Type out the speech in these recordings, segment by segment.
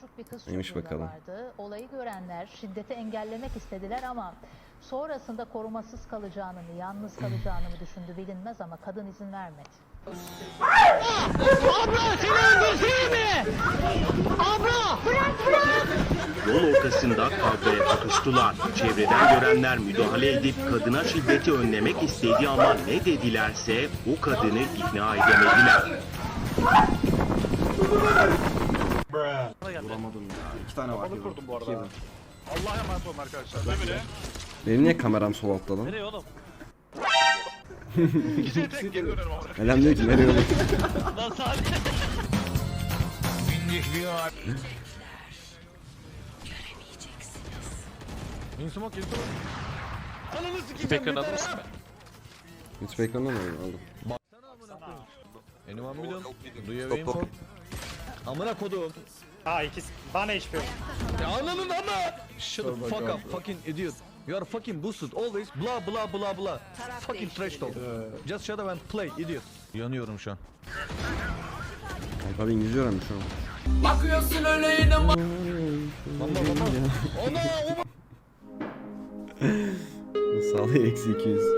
Küçük bir kız Neymiş bakalım? vardı. Olayı görenler şiddeti engellemek istediler ama sonrasında korumasız kalacağını mı, yalnız kalacağını mı düşündü bilinmez ama kadın izin vermedi. Yol ortasında kavgaya tutuştular. Çevreden görenler müdahale edip kadına şiddeti önlemek istedi ama ne dedilerse bu kadını ikna edemediler. Kurdum bu arada. Allah'a emanet olun arkadaşlar. Böyle. Benim niye kameram sol altta lan? Nereye oğlum? Gidecek tek geri dönerim ama. Elem diyor ki nereye öyle? Lan Salih. Insumok insumok. Ananı sikeceğim yeter alır mısın? ha. Hiç beklemeden mi aldım? Anyone million? Do you have info? Amına kodum. Ha ikisi. Bana hiçbir yok. Ya ananın ama. Shut the fuck up fucking idiot. You are fucking boosted always blah blah blah blah. Fucking trash talk. Just shut up and play idiot. Yanıyorum şu an. Abi İngilizce öğrenmiş şu an. Mama mama. Sağlığı eksi 200.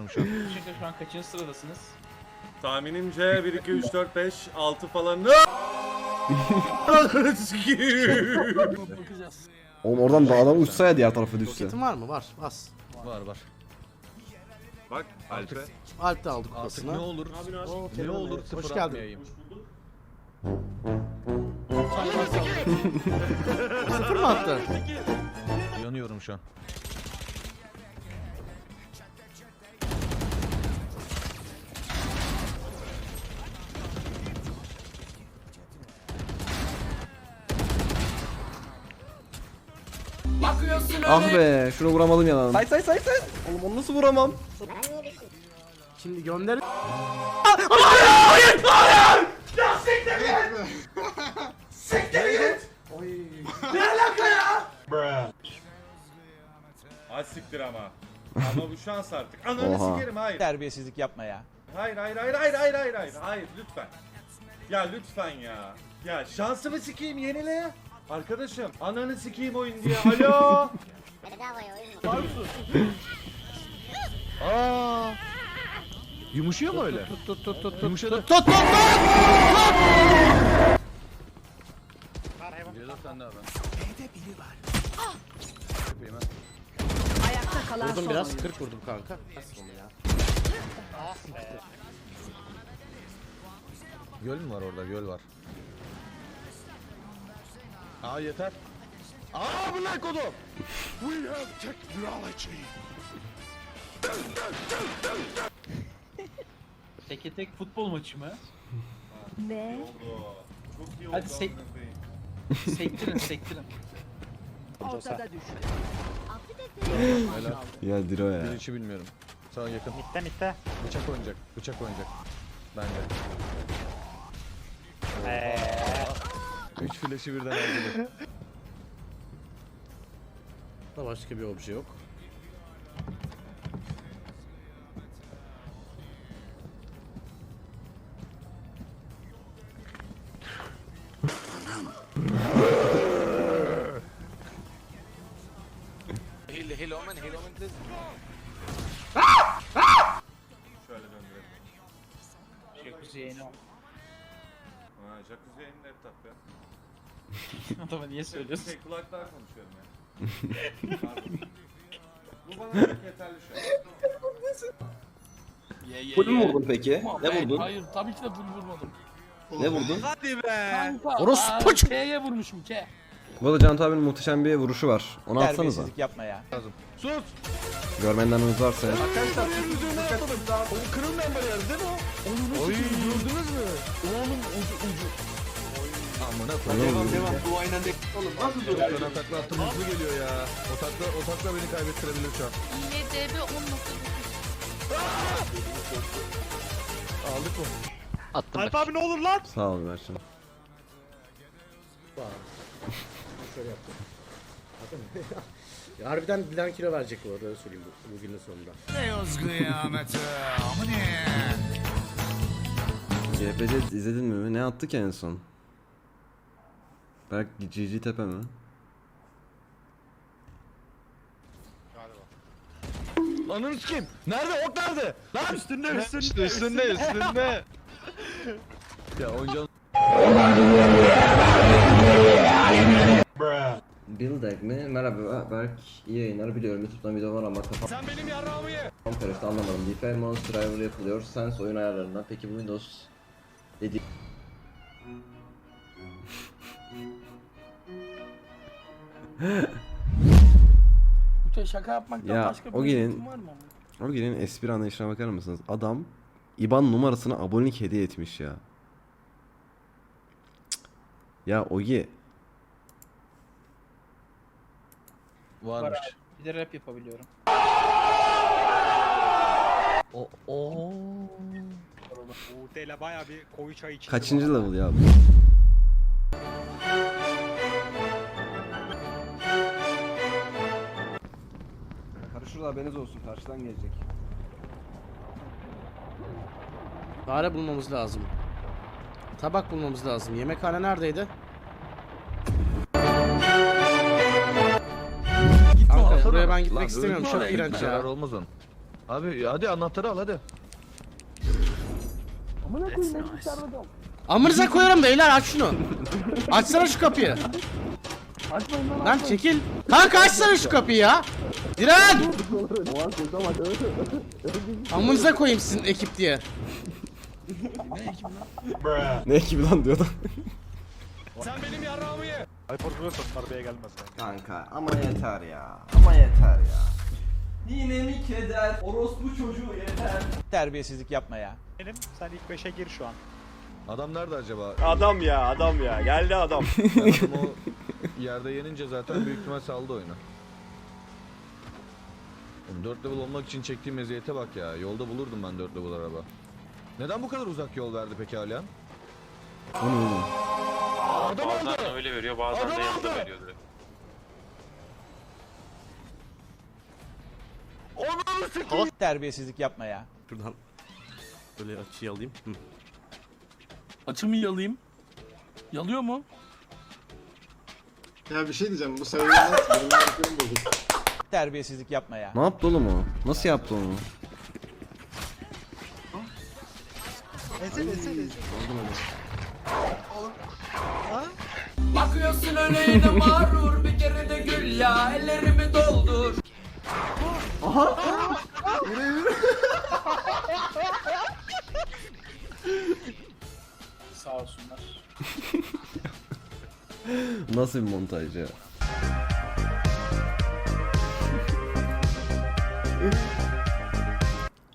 Yanıyorum şu an. Çünkü şu an kaçıncı sıradasınız? Tahminimce 1, 2, 3, 4, 5, 6 falan. Oğlum oradan dağdan uçsa ya diğer tarafa düşse. Roketin var mı? Var. Bas. Var var. Bak Alp'e. Alp de aldık Artık kupasını. ne olur Oo, ne Kerem olur Bey, sıfır Hoş geldin. atmayayım. Sıfır mı attı? Yanıyorum şu an. Ah be şunu vuramadım ya lan. Say say say say. Oğlum onu nasıl vuramam? Şimdi gönder. Az siktir ama. Ama bu şans artık. Ananı Oha. sikerim hayır. Terbiyesizlik yapma ya. Hayır hayır hayır hayır hayır hayır hayır. Hayır lütfen. Ya lütfen ya. Ya şansımı sikeyim yenile ya. Arkadaşım ananı sikeyim oyun diye. Alo. Aa! Yumuşuyor mu öyle? Tut tut tut tut. Yumuşadı. Tut tut tut. Sende abi. Ayakta kalan Vurdum son biraz. oyuncu. 40 vurdum kanka. Nasıl onu ya? Göl mü var orada? Göl var. Aa yeter. Aa bu ne kodum? Teke tek futbol maçı mı? Ne? Çok iyi Hadi oldu sek- amına koyayım. Sektirin sektirin. Ortada düştü. Helal. Ya Diro ya. Bir içi bilmiyorum. Sana yakın. Mitte mitte. Bıçak oynayacak. Bıçak oynayacak. Bence. Eee. Üç flash'ı birden aldı. Da başka bir obje yok. Şöyle döndürelim. Jacuzzi yeni o. Ha, jacuzzi hep tak ya. Adama niye söylüyorsun? Şey kulaklar konuşuyorum ya. Pardon. Bu bana çok yeterli şu an. Ye ye Full ye. vurdun peki? Ama Ne ben- vurdun? Hayır tabii ki de full vurmadım. Ne vurdun? Kanka. Orospu aa, K'ye vurmuşum K. Bu arada Can abinin muhteşem bir vuruşu var. Onu atsanıza. Terbiyesizlik yapma ya. Sus! Görmeyenleriniz varsa eğer. Arkadaşlar benim üzerine atladım. O kırılmayan bariyer değil mi o? Onu Oy. gördünüz mü? Oğlum ucu ucu. Amına koyayım. Devam devam. Bu aynen de. Oğlum nasıl dur? Ben takla attım hızlı geliyor ya. O takla, o takla beni kaybettirebilir şu an. YDB 10.9 Aldık mı? Alp abi ne olur lan? Sağ ol Mert'cim. Şöyle yaptım. Harbiden bilen kilo verecek bu arada öyle söyleyeyim bu, bugünün sonunda. GPC izledin mi? Ne attı ki en son? Berk GG Tepe mi? Ananı sikeyim. Nerede? Ok nerede? Lan Üstünde üstünde. üstünde üstünde. ya oyuncağın Buildek mi? Merhaba Berk. iyi yayınlar biliyorum YouTube'dan video var ama kafam Sen benim yarrağımı ye. karıştı anlamadım. DeFi Mouse Driver yapılıyor. Sense oyun ayarlarından. Peki bu Windows dedi. Bu şaka yapmaktan Ya, başka bir o gelin- var mı? O gelin espri anlayışına bakar mısınız? Adam IBAN numarasına abonelik hediye etmiş ya. Cık. Ya Ogi Varmış. Bir de rap yapabiliyorum. O o. Uğur'da baya bir koyu çay içildi. kaçıncı level ya bu? Karışırlar haberiniz olsun karşıdan gelecek. Fare bulmamız lazım. Tabak bulmamız lazım. Yemekhane neredeydi? Ben gitmek istemiyorum. Çok iğrenç ya. olmaz onun. Abi hadi anahtarı al hadi. Amınıza koyarım beyler aç şunu. Açsana şu kapıyı. Lan çekil. Kanka açsana şu kapıyı ya. Diren! Amınıza koyayım sizin ekip diye. Ne ekibi lan diyor da. Sen benim yarrağımı ye. Hyper vuruyorsan darbeye gelmez yani. Kanka ama yeter ya. Ama yeter ya. Yine mi keder? Orospu çocuğu yeter. Terbiyesizlik yapma ya. Benim sen ilk 5'e gir şu an. Adam nerede acaba? Adam ya adam ya geldi adam. O yerde yenince zaten büyük ihtimal saldı oyunu. Oğlum 4 level olmak için çektiğim eziyete bak ya. Yolda bulurdum ben 4 level araba. Neden bu kadar uzak yol verdi peki Alihan? Adam aldı. öyle veriyor bazen Adam de yanında aldı. veriyor direkt. Onu sikeyim. Terbiyesizlik yapma ya. Şuradan böyle açıyı alayım. Hı. Açımı yalayayım. Yalıyor mu? Ya bir şey diyeceğim bu sefer nasıl? Benim yapıyorum bozuk. Terbiyesizlik yapma ya. Ne yaptı oğlum o? Nasıl yaptı onu? Bakıyorsun öyle mağrur bir kere de gül ya ellerimi doldur. Sağ olsunlar. Nasıl bir montaj ya?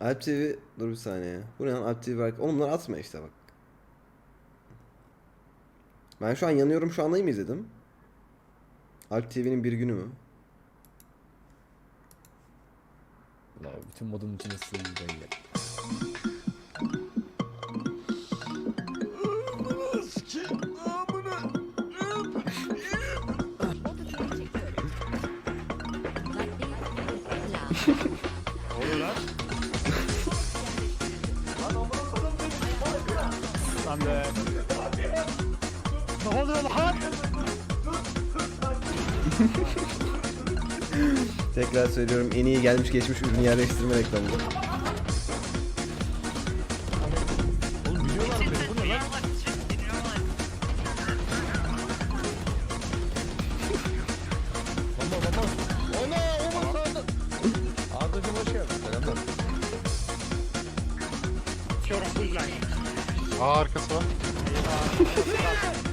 Alp TV dur bir saniye. Bu ne lan Alp TV belki. Oğlum bunları atma işte bak. Ben şu an yanıyorum şu anlayı mı izledim? Alp TV'nin bir günü mü? Bütün modun içine sığındı belli. Lan? Lan be. Ne oluyor lan? Tekrar söylüyorum en iyi gelmiş geçmiş ürün yerleştirme reklamı. Oğlum biliyorlar beni? Bu ne lan? Baba baba. Ana o sağda. Ardacım hoş geldin. Selamlar. Aa arkası var.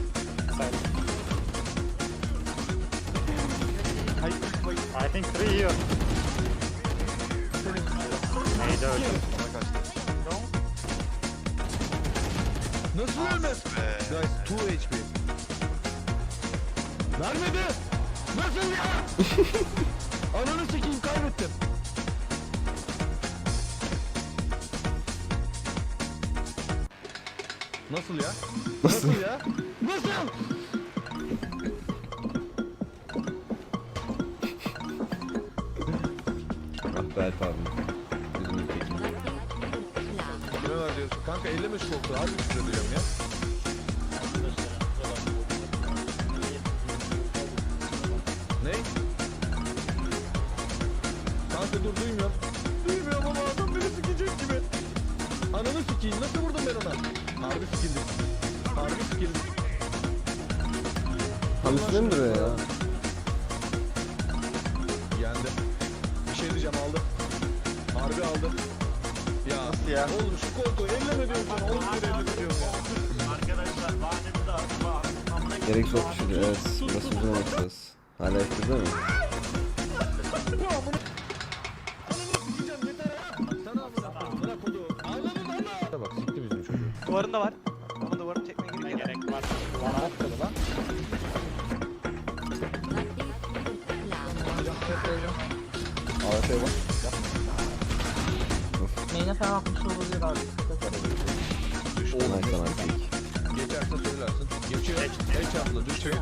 think three here. Neydi öyle? Nasıl ölmez? Guys 2 HP. Vermedi. Nasıl ya? Ananı sikeyim kaybettim. Nasıl ya? Nasıl ya? Nasıl? Alper pardon. Bizim ülkemiz. Neler diyorsun? Kanka 50 mi şoktu? Az mı size diyorum ya? Ne? Kanka dur duymuyorum. Duymuyorum ama adam beni sikecek gibi. Ananı sikeyim. Nasıl vurdum ben ona? Harbi sikildim. Harbi sikildim. Tanıştın mı buraya ya? vereceğim aldı. Harbi aldı. Ya. Nasıl ya? Oğlum şu koltuğu elleme diyorum sana. Oğlum elleme diyorum ya. Arkadaşlar bademi de atma. Gerek çok düşürdü evet. Burası uzun alacağız. Hala yakında mı? Bak sikti bizim çocuğu. Duvarında var. Ama duvarını çekmeye gerek yok. Gerek var. Duvara atladı lan. Ya, AWP var. Neyine falan atmış olabilir abi. Nice lan artık. Geçerse söylersin. Geçiyor. Geç abla düştü.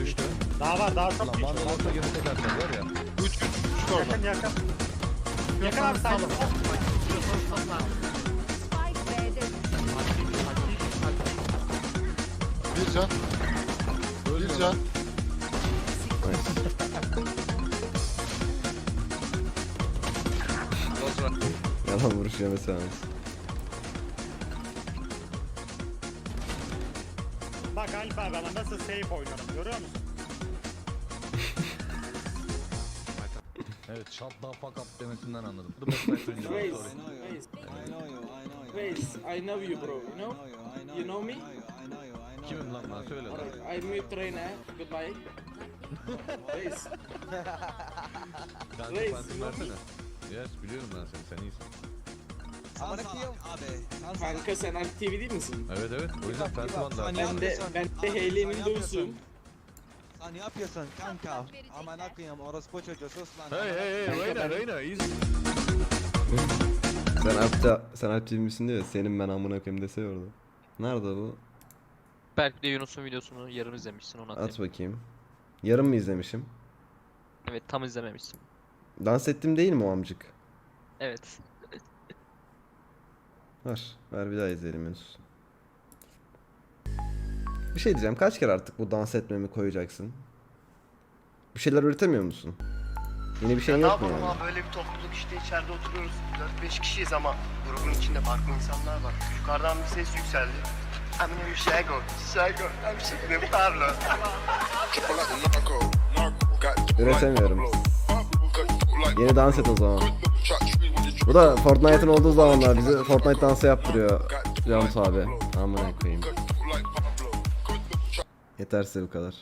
Düştü. Daha var daha çok Lan bana olsa gene tekersen var ya. yakın yakın. Yakın abi sen. Bir can. Bir can. Yalan vuruş yemesi yalnız. Bak Alp abi ama nasıl safe oynuyorum görüyor musun? Evet shut the fuck up demesinden anladım. The best friend in the world, sorry. I know you bro, you know? You know me? Kimim lan ben söyle lan. I'm your trainer. Goodbye. Reis. Kanka Reis, phantom versene. Yes biliyorum ben seni sen iyisin. Kanka sen Alp TV değil misin? Evet evet o yüzden phantom anda. Ben de, ben de Hayley'nin doğusuyum. Sen ne yapıyorsun kanka? Aman akıyım orospu çocuğu sus lan. Hey hey hey Reyna Reyna easy. Sen Alp'te, sen Alp TV misin diyor ya, senin ben amına koyayım dese ya orada. Nerede bu? Belki de Yunus'un videosunu yarım izlemişsin onu At bakayım. Yarım mı izlemişim? Evet tam izlememişsin. Dans ettim değil mi o amcık? Evet. Ver. Ver bir daha izleyelim Yunus. Bir şey diyeceğim. Kaç kere artık bu dans etmemi koyacaksın? Bir şeyler üretemiyor musun? Yeni bir şey yok mu yani? Böyle bir topluluk işte içeride oturuyoruz. 4-5 kişiyiz ama grubun içinde farklı insanlar var. Yukarıdan bir ses yükseldi. Eminem Şego, Şego, Emşiklim Parlo. Üretemiyorum. Yeni dans et o zaman. Bu da Fortnite'ın olduğu zamanlar bizi Fortnite dansı yaptırıyor Cansu abi. Amına koyayım. Yeterse bu kadar.